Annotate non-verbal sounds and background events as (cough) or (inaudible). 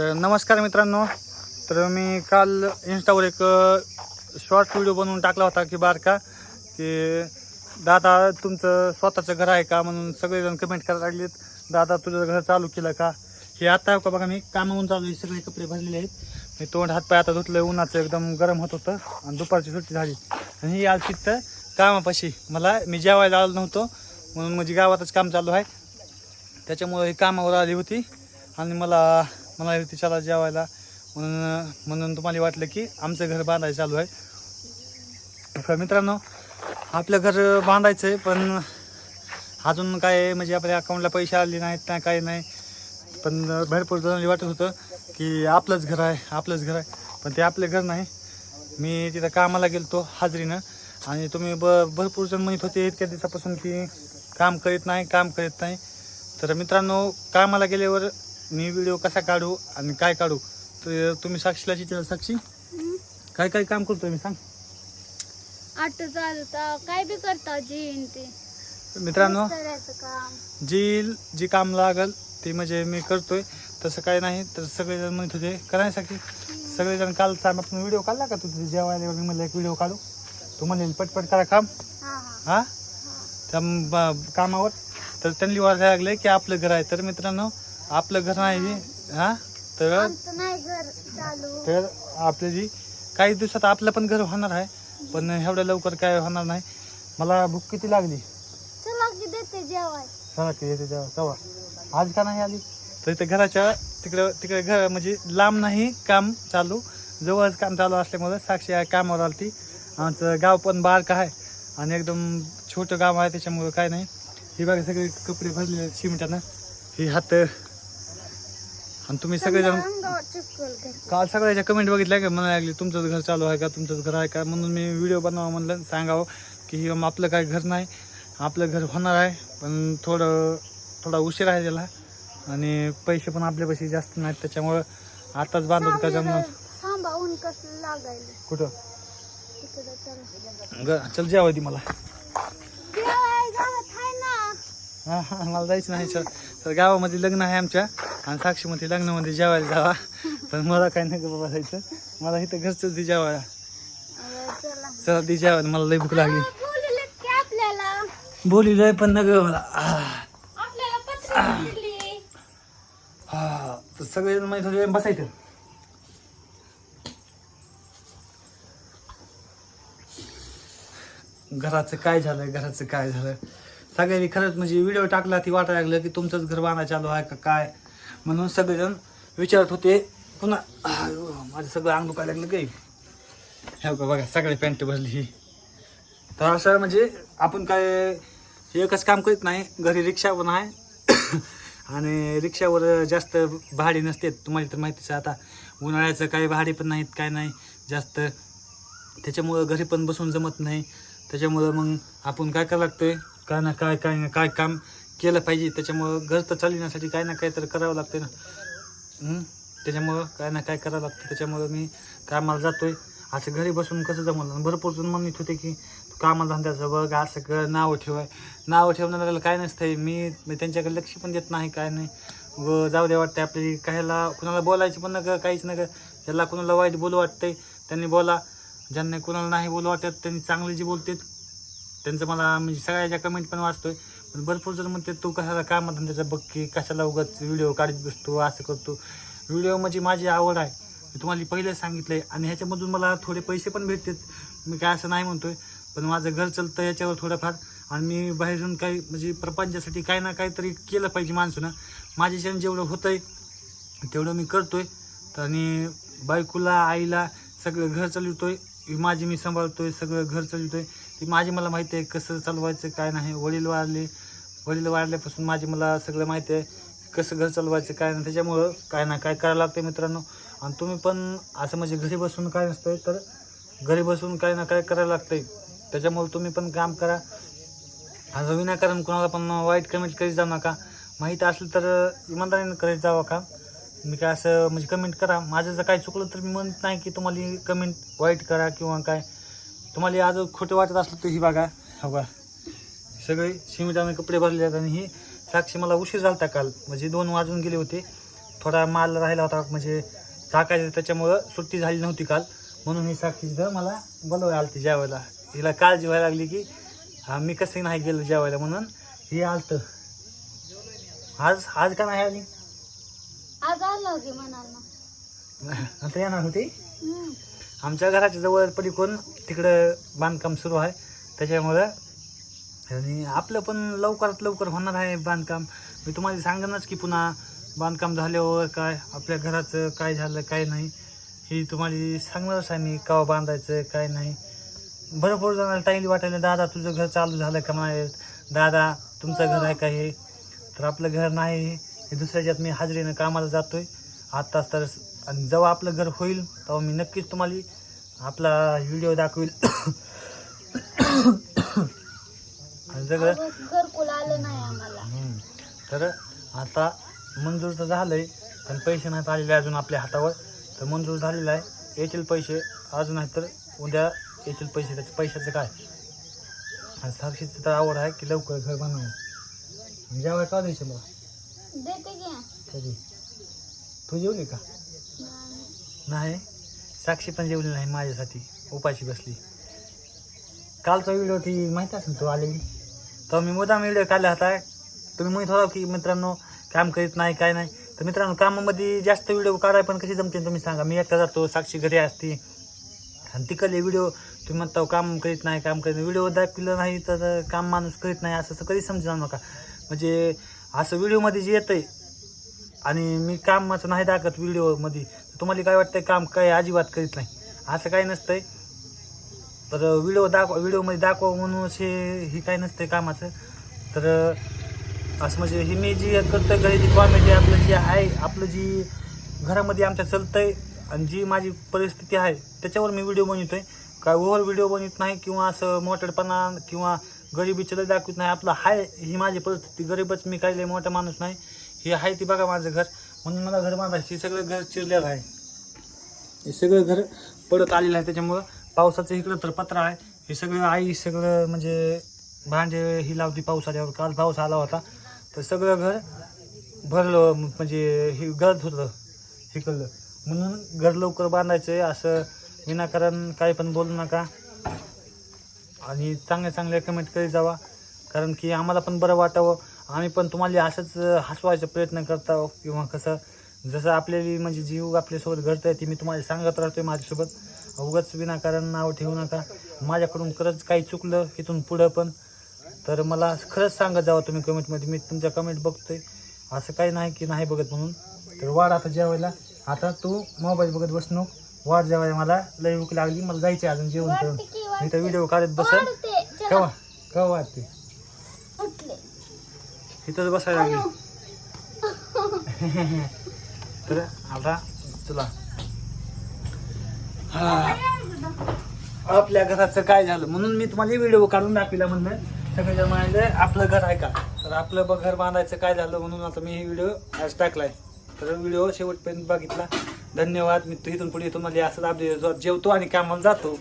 तर नमस्कार मित्रांनो. तर मी काल इंस्टावर एक शॉर्ट व्हिडिओ बनवून टाकला होता की बारका की दादा तुमचं स्वतःचं घर आहे का म्हणून सगळेजण कमेंट करायला लागलेत. दादा तुझं घर चालू केलं का? हे आता का बघा मी कामावून चालू आहे. सगळे कपडे भरलेले आहेत. मी तोंड हातपाय आता धुतलं. उन्हाचं एकदम गरम होत होतं आणि दुपारची सुट्टी झाली. आणि ही आलती तर कामापाशी. मला मी जेवायला आलो नव्हतो म्हणून माझी गावातच काम चालू आहे. त्याच्यामुळे ही कामावर आली होती आणि मला मला तिच्याला चला जेवायला. म्हणून म्हणून तुम्हाला वाटलं की आमचं घर बांधायचं चालू आहे. तर मित्रांनो आपलं घर बांधायचं आहे पण अजून काय म्हणजे आपल्या अकाउंटला पैसे आले नाहीत ना काही नाही. पण भरपूर जणांनी वाटत होतं की आपलंच घर आहे आपलंच घर आहे. पण ते आपलं घर नाही. मी तिथं कामाला गेलो हाजरीनं. आणि तुम्ही ब भरपूर जण म्हणत होते इतक्या दिवसापासून की काम करीत नाही काम करीत नाही. तर मित्रांनो कामाला गेल्यावर मी व्हिडिओ कसा काढू आणि काय काढू? तर तुम्ही साक्षीला चित्र साक्षी? काय काय काम करतोय मी सांग. ऑटो चालवता काय बी करता जीन ते. मित्रांनो जी जी काम लागल ते म्हणजे मी करतोय. तसं काही नाही तर सगळेजण म्हणत होते करायसाठी सगळेजण कालचा आपण व्हिडिओ काढला का तू तुझे? जेवायला वगैरे म्हणलं एक व्हिडिओ काढू. तू म्हणले पटपट करा काम. हा त्या कामावर. तर त्यांनी वाटायला लागले की आपलं घर आहे. तर मित्रांनो आपलं घर नाही हा? तर आमचं नाही घर चालू. तर आपलं जी काही दिवसात आपलं पण घर होणार आहे पण एवढ्या लवकर काय होणार नाही. मला भूक किती लागली? चला की देते जेवाय. चला की येते तेव्हा तेव्हा आज का नाही आली? तर इथे घराच्या तिकडं तिकडे घर म्हणजे लांब नाही काम चालू. जवळच काम चालू असल्यामुळं साक्षी या कामावर आलती. आमचं गाव पण बारक आहे आणि एकदम छोटं गाव आहे त्याच्यामुळं काय नाही. ही बघा सगळे कपडे भरलेले आहेत सिमेंटानं. ही हात आणि तुम्ही सगळेजण काल सगळ्याच्या कमेंट बघितल्या का म्हणायला लागली तुमचंच घर चालू आहे का? तुमचंच घर आहे का? म्हणून मी व्हिडिओ बनवा म्हणलं सांगावं की हे आपलं काय घर नाही. आपलं घर होणार आहे पण थोडं थोडा उशीर आहे त्याला. आणि पैसे पण आपल्यापाशी जास्त नाहीत त्याच्यामुळं आताच बांधून का जमणार कुठं? चला. जेवा ती मला. हा हा मला जायचं नाही तर गावामध्ये लग्न आहे आमच्या. आणि साक्षीमध्ये लग्नामध्ये जेवायला जावा. पण मला काय नाही बाबा जायचं. मला इथं घरच ती जेवायला. चला चला ती जेवायला. मला लई भूक लागली. बोललेत की पण नग मला. आह. हा तर सगळेजण माहिती थोडे बसायचं. घराचं काय झालं? घराचं काय झालं? सगळ्यांनी खरंच म्हणजे व्हिडिओ टाकला ती वाटायला लागलं की तुमचंच घर बांधा चालू आहे का काय? म्हणून सगळेजण विचारत होते पुन्हा माझं सगळं अंग दुखायला लागलं काही हे बघा बघा पॅन्ट भरली ही. तर असं म्हणजे आपण काय एकच काम करीत नाही घरी रिक्षा पण आहे आणि रिक्षावर जास्त भाडे नसते तुम्हाला तर माहितीच आहे आता. उन्हाळ्याचं काही भाडे पण नाहीत काय नाही. जास्त त्याच्यामुळं घरी पण बसून जमत नाही. त्याच्यामुळं मग आपण काय करावं लागतंय? काय ना काय काय ना काय काम? केलं पाहिजे. त्याच्यामुळं घर तर चालविण्यासाठी काय ना काय तर करावं लागतं ना. त्याच्यामुळं काय ना काय करावं लागतं. त्याच्यामुळं मी कामाला जातोय. असं घरी बसून कसं जमलं भरपूर जण म्हणत होते की तू कामाला धंद्याचं बघ असं कर नावं ठेवाय. नावं ठेवणाऱ्याला काय नसतंय मी मी त्यांच्याकडे लक्ष पण देत नाही काय नाही. व जाऊ दे वाटते आपली कायला कुणाला बोलायचं पण नका काहीच नका. ज्याला कुणाला वाईट बोलू वाटतंय त्यांनी बोला. ज्यांना कुणाला नाही बोलू वाटत त्यांनी चांगले जे बोलतात त्यांचं मला म्हणजे सगळ्याच्या कमेंट पण वाचतोय. पण भरपूर जण म्हणते तू कशाला कामात धंद्याचं बघ की कशाला उगाच व्हिडिओ काढत बसतो असं करतो. व्हिडिओ म्हणजे माझी आवड आहे. मी तुम्हाला पहिले सांगितलं आहे आणि ह्याच्यामधून मला थोडे पैसे पण भेटतात. मी काय असं नाही म्हणतोय पण माझं घर चालतं याच्यावर थोडंफार. आणि मी बाहेरून काही म्हणजे प्रपंचासाठी काही ना काहीतरी केलं पाहिजे माणसानं. माझ्याच्यानं जेवढं होतंय तेवढं मी करतोय. तर आणि बायकोला आईला सगळं घर चालवतोय. आहे माझी मी सांभाळतोय सगळं घर चालवतोय. ती माझी मला माहिती आहे कसं चालवायचं काय नाही. वडील वाढले वडील वाढल्यापासून माझी मला सगळं माहिती आहे कसं घर चालवायचं काय नाही. त्याच्यामुळं काय ना काय करायला लागतं मित्रांनो. आणि तुम्ही पण असं म्हणजे घरी बसून काय नसतंय तर घरी बसून काय ना काय करायला लागतंय. त्याच्यामुळे तुम्ही पण काम करा. असं विनाकारण कोणाला पण वाईट कमेंट करीत जाऊ नका. माहीत असलं तर इमानदारीनं करीत जावं का? मी काय असं म्हणजे कमेंट करा. माझं जर काय चुकलं तर मी म्हणत नाही की तुम्हाला कमेंट वाईट करा किंवा काय. तुम्हाला आज खोटं वाटत असलं तर ही बघा हो का सगळे सिमेंटाने कपडे भरले आहेत आणि ही साक्षी मला उशीर झाला काल. म्हणजे दोन वाजून गेले होते. थोडा माल राहिला होता म्हणजे टाकायचं त्याच्यामुळं सुट्टी झाली नव्हती काल. म्हणून ही साक्षी तिथं मला बोलवायला आलती जेवायला. हिला काळजी व्हायला लागली की हा मी कसं नाही गेलो जेवायला म्हणून ही आलतं. आज आज का नाही आली? आज आलं होती म्हणाल आता येणार होती? आमच्या घराच्या जवळ पलीकडून तिकडं बांधकाम सुरू आहे. त्याच्यामुळं आणि आपलं पण लवकरात लवकर होणार आहे बांधकाम. मी तुम्हाला सांगणच की पुन्हा बांधकाम झाल्यावर काय आपल्या घराचं काय झालं काय नाही हे तुम्हाला सांगणारच आहे मी केव्हा बांधायचं काय नाही. भरपूर जणांना टाईली वाटायला दादा तुझं घर चालू झालं का नाही? दादा तुमचं घर आहे का हे? तर आपलं घर नाही हे दुसऱ्याच्यात मी हाजरीनं कामाला जातोय. आत्ताच तर आणि जेव्हा आपलं घर होईल तेव्हा मी नक्कीच तुम्हाला आपला व्हिडिओ दाखवील. आणि सगळं घरकुल आलं नाही आम्हाला. हम्म. तर आता मंजूर तर झालंय पण पैसे नाहीत आलेले अजून आपल्या हातावर. तर मंजूर झालेलं आहे. येतील पैसे. अजून नाही तर उद्या येतील पैसे. त्याच्या पैशाचं काय? आणि साक्षीचं तर आवड आहे की लवकर घर बनवून जेव्हा का द्यायचं मला? देते की. कधी? तू जेवली का? नाही साक्षी पण जेवली नाही माझ्यासाठी उपाशी बसली. कालचा व्हिडिओ ती माहीत असेल तू आलेली? तर मी मुद्दाम व्हिडिओ काढला होता. तुम्ही म्हणत होता की मित्रांनो काम करीत नाही काय नाही. तर मित्रांनो कामामध्ये जास्त व्हिडिओ काढाय पण कशी जमते तुम्ही सांगा. मी एकटा जातो साक्षी घरी असते. आणि तिकडले व्हिडिओ तुम्ही म्हणता काम करीत नाही काम करीत नाही. व्हिडिओ दाखविलं नाही तर काम माणूस करीत नाही. असं असं कधी समजणार नका. म्हणजे असं व्हिडिओमध्ये जे येतं आहे आणि मी कामाचं नाही दाखवत व्हिडिओमध्ये तुम्हाला काय वाटतंय काम काय अजिबात करीत नाही. असं काही नसतंय. तर व्हिडिओ दाखव व्हिडिओमध्ये दाखव म्हणून असे हे काय नसतंय कामाचं. तर असं म्हणजे हे मी जी करतोय घरी जी कॉमेडी आपलं जे आहे आपलं जी घरामध्ये आमच्या आहे आणि जी माझी परिस्थिती आहे त्याच्यावर मी व्हिडिओ बनवतो आहे काय ओव्हर व्हिडिओ बनवत नाही किंवा असं मोठेपणा किंवा गरिबीचं लय दाखवत नाही. आपलं हाय ही माझी परिस्थिती. गरीबच मी काही मोठा माणूस नाही. हे आहे ती बघा माझं घर. म्हणून मला घर बांधायचं. हे सगळं घर चिरलेलं आहे. हे सगळं घर पडत आलेलं आहे. त्याच्यामुळं पावसाचं इकडं तर पत्रा आहे. हे सगळं आई सगळं म्हणजे भांडे ही लावती पाऊस आल्यावर काल पाऊस आला होता. तर सगळं घर भरलं म्हणजे हे गळत होतं. हिकडलं म्हणून घर लवकर बांधायचं आहे असं विनाकारण काही पण बोलू नका. आणि चांगल्या चांगल्या कमेंट करीत जावा. कारण की आम्हाला पण बरं वाटावं. आम्ही पण तुम्हाला असंच हसवायचा प्रयत्न करता किंवा कसं जसं आपल्याला म्हणजे जीव आपल्यासोबत घडतंय ते मी तुम्हाला सांगत राहतोय माझ्यासोबत. उगाच विनाकारण नाव ठेवू नका. माझ्याकडून खरंच काही चुकलं इथून पुढं पण. तर मला खरंच सांगत जावं तुम्ही कमेंटमध्ये. मी तुमच्या कमेंट बघतोय. असं काही नाही की नाही बघत म्हणून. तर वाढ आता जेवायला. आता तू मोबाईल बघत बसनो वाढ जेवायला मला. लई भूक लागली. मला जायचे अजून जेवण करून. मी तर व्हिडिओ काढत बसल. चला. केव्हा केव्हा वाटते इथंच बसायला लागली. (laughs) तर आता तुला हा. आपल्या घराचं काय झालं? म्हणून मी तुम्हाला व्हिडिओ काढून दाखविला म्हणलं. सगळेजण म्हणाले आपलं घर आहे का? तर आपलं ब- घर बांधायचं काय झालं? म्हणून आता मी हे व्हिडिओ आज टाकलाय. तर व्हिडिओ शेवटपर्यंत बघितला. धन्यवाद. मी इथून पुढे तुम्हाला असं अपडेट जेवतो आणि कामाला जातो.